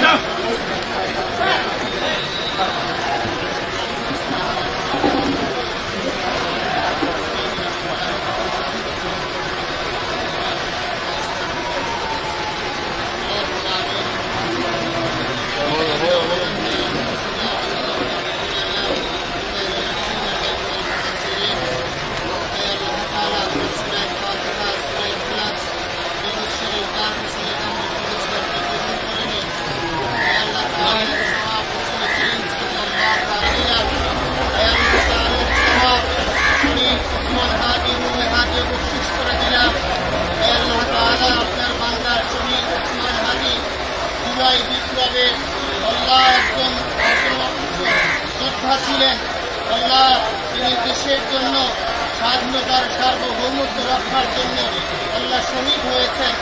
자! যোদ্ধা ছিলেন আল্লাহ তিনি দেশের জন্য স্বাধীনতার সার্বভৌমত্ব রক্ষার জন্য আল্লাহ শহীদ হয়েছেন।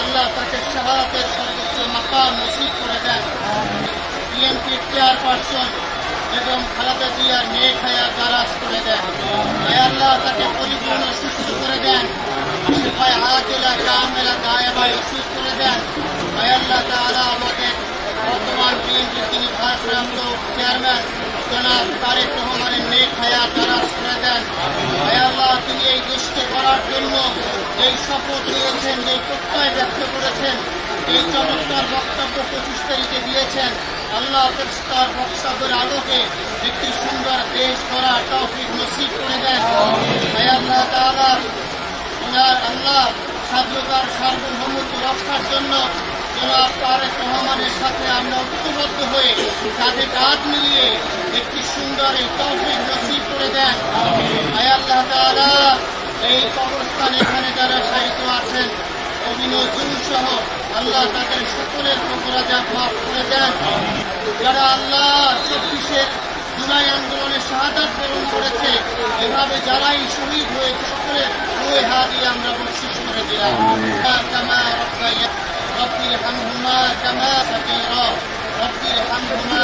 আল্লাহ তাকে শাহাদাতের সর্বোচ্চ মাকাম নসিব করে দেন। বিএনপি চেয়ারপারসন এবং খালেদা জিয়ার মেয়ে খায়া দারাজ করে দেন। আল্লাহ তাকে পরিপূর্ণ সুস্থ করে দেন। শিফায় হাজিলা কামেলা গায়েবা নসিব করে দেন। আল্লাহ তাআলা আমাদের বর্তমান বিএনপি তিনি ভারপ্রাপ্ত চেয়ারম্যান জনাব তারেক রহমানের নেক হায়াত দারাজ করে দেন। আল্লাহ, তিনি এই দেশকে করার জন্য এই শপথ নিয়েছেন যে প্রত্যয় ব্যক্ত করেছেন, এই চমৎকার বক্তব্য পঁচিশ তারিখে দিয়েছেন। আল্লাহ তার বক্তব্যের আলোকে একটি সুন্দর দেশ করার তৌফিক নসিব করে দেন। আল্লাহ ওনার আল্লাহ স্বাধীনতার সার্বভৌমত্ব রক্ষার জন্য জনাব তারেক রহমানের সাথে আমরা ঐক্যবদ্ধ হয়ে কাঁধে কাঁধ মিলিয়ে একটি সুন্দর এই তৌফিক নসিব করে দেন। আয় আল্লাহ তাআলা এই কবরস্থান এখানে যারা সাহিত্য আছেন কবি সহ আল্লাহ তাদের সকলের অপরাধা মাফ করে দেন। যারা আল্লাহ চব্বিশে জুলাই আন্দোলনে শাহাদাত বরণ করেছে এভাবে যারাই শহীদ হয়েছে সকলের দুই হাত দিয়ে আমরা বকশিস করে দিলাম। رب ارحمهما كما صغيرا رب ارحمهما